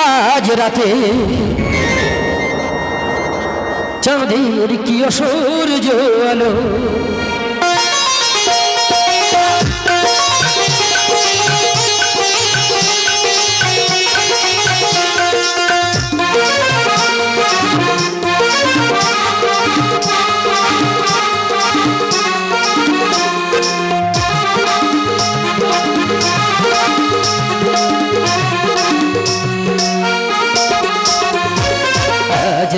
আজ রাতে চাঁদের কি অসূর্য আলো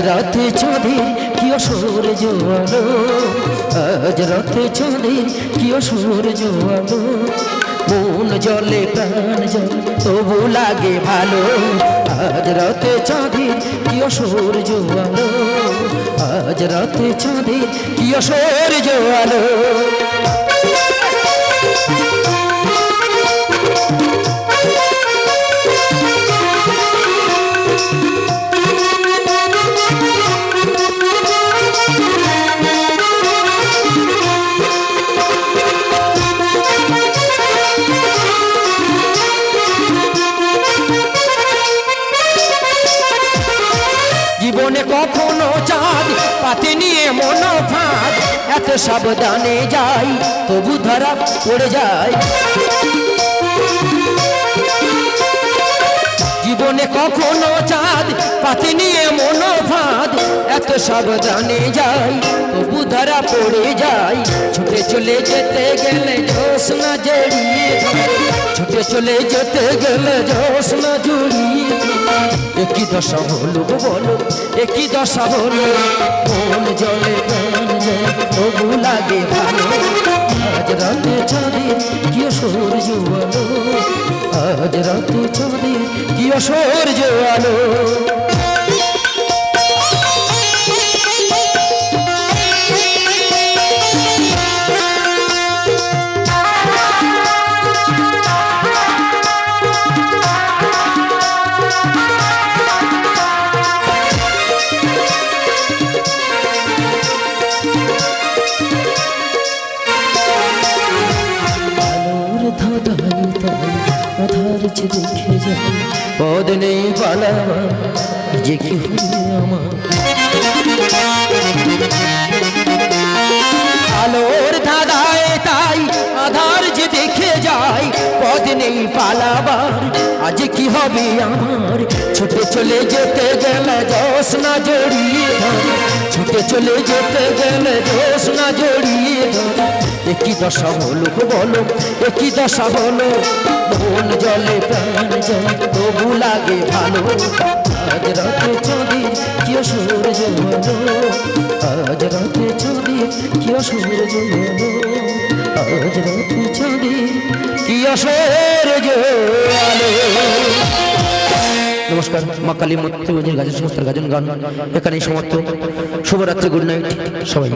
রাতে চাঁদের কি অসূর্য আলো আজ রাতে চাঁদের কি অসূর্য আলো মন জলে, প্রাণ জল, তবু লাগে ভালো। আজ রাতে চাঁদের কি অসূর্য আলো আজ রাতে চাঁদের কি অসূর্য আলো কখনো চাঁদ, পাতে নিয়ে মন ফাঁদ। এত সাবধানে যাই, তবু ধরা পড়ে যায়। জীবনে কখনো চাঁদ, পাতে নিয়ে মন ফাঁদ। এত সাবধানে যাই, তবু ধরা পড়ে যাই ছুটে চলে যেতে গেলে জোস না জড়িয়ে। ছুটে চলে যেতে গেলে জোস না জুড়ি। একই দশা হলো বলো, একই দশা হলো। মন জলে তবু লাগে ভালো। আজ রাতে চাঁদের কি সূর্য আলো। আজ রাতে চাঁদের কি সূর্য আলো। আধার যে দেখে যাই পদ নেই পালাবা যে কি হলো আমার আলোর ধাঁধায় তাই আধার যে দেখে যাই পদ নেই পালাবার আজ কি হবে আমার ছুটে চলে যেতে গেলে যশ না জড়িয়ে ধরে। ছুটে চলে যেতে গেলে যশ না জড়িয়ে ধরে। একই দশা হলো বলো, একই দশা হলো। মন জলে প্রাণ জলে, তবু লাগে ভালো। আজ রাতে চাঁদের কি সূর্য আলো আজ রাতে চাঁদের কি সূর্য আলো আজ রাতে আলো নমস্কার, মা কালী মূর্তি গাজন সংস্থার গাজন গান। এখানেই সমাপ্ত। শুভরাত্রি, গুড নাইট, সবাই।